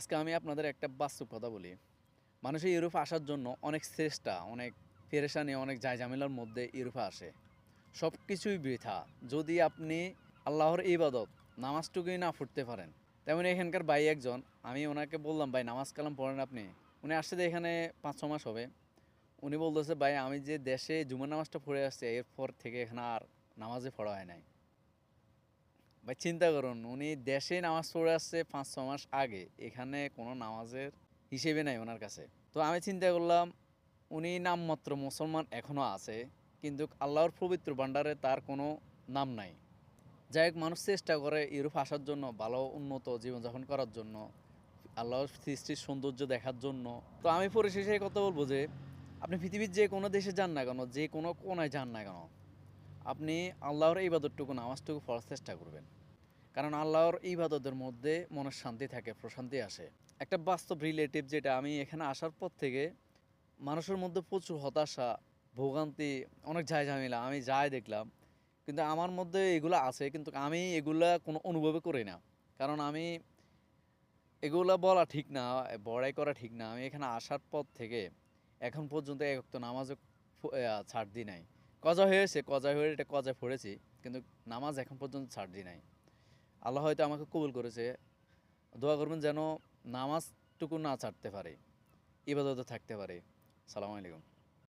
আজকে আমি আপনাদের একটা বাস্তব কথা বলি। মানুষের ইউরোপে আসার জন্য অনেক চেষ্টা, অনেক পেরেশানি, অনেক জায়জামিলার মধ্যে ইউরোপে আসে। সব কিছুই বৃথা। যদি আপনি আল্লাহর ইবাদত, নামাজটুকুই না ফুটতে পারেন, তেমন এখানকার ভাই একজন, আমি ওনাকে বললাম, ভাই, নামাজ কালাম পড়েন আপনি। উনি আসছে যে এখানে পাঁচ, ছ মাস হবে। উনি বলতেছে, ভাই, আমি যে দেশে জুমার নামাজটা পড়ে আসছে, এরপর থেকে এখানে আর নামাজে পড়া হয় নাই। ভাই, চিন্তা করুন, উনি দেশে নামাজ পড়ে আসছে পাঁচ ছ মাস আগে, এখানে কোনো নামাজের হিসেবে নাই ওনার কাছে। তো আমি চিন্তা করলাম, উনি নামমাত্র মুসলমান এখনও আছে, কিন্তু আল্লাহর পবিত্র ভাণ্ডারে তার কোনো নাম নাই। যাই হোক, মানুষ চেষ্টা করে ইউরোপ আসার জন্য, ভালো উন্নত জীবনযাপন করার জন্য, আল্লাহর সৃষ্টির সৌন্দর্য দেখার জন্য। তো আমি পরিশেষে কথা বলব যে, আপনি পৃথিবীর যে কোনো দেশে যান না কেন, যে কোনো কোনায় যান না কেন আপনি আল্লাহর ইবাদতটুকু নামাজটুকু পড়ার চেষ্টা করবেন। কারণ আল্লাহর ইবাদতের মধ্যে মনের শান্তি থাকে, প্রশান্তি আসে। একটা বাস্তব রিলেটিভ যেটা আমি এখানে আসার পর থেকে মানুষের মধ্যে প্রচুর হতাশা, ভোগান্তি, অনেক ঝাই ঝামেলা, আমি যাই দেখলাম। কিন্তু আমার মধ্যে এগুলো আছে, কিন্তু আমি এগুলা কোনো অনুভবে করি না। কারণ আমি এগুলা বলা ঠিক না, বড়াই করা ঠিক না। আমি এখানে আসার পর থেকে এখন পর্যন্ত এক তো নামাজও ছাড় দিই নাই। কজা হয়েছে, কজা হয়ে এটা কজা পড়েছি, কিন্তু নামাজ এখন পর্যন্ত ছাড় দিই নাই। আল্লাহ হয়তো আমাকে কবুল করেছে। দোয়া করবেন যেন নামাজটুকু না ছাড়তে পারে, ইবাদতে থাকতে পারে। সালাম আলাইকুম।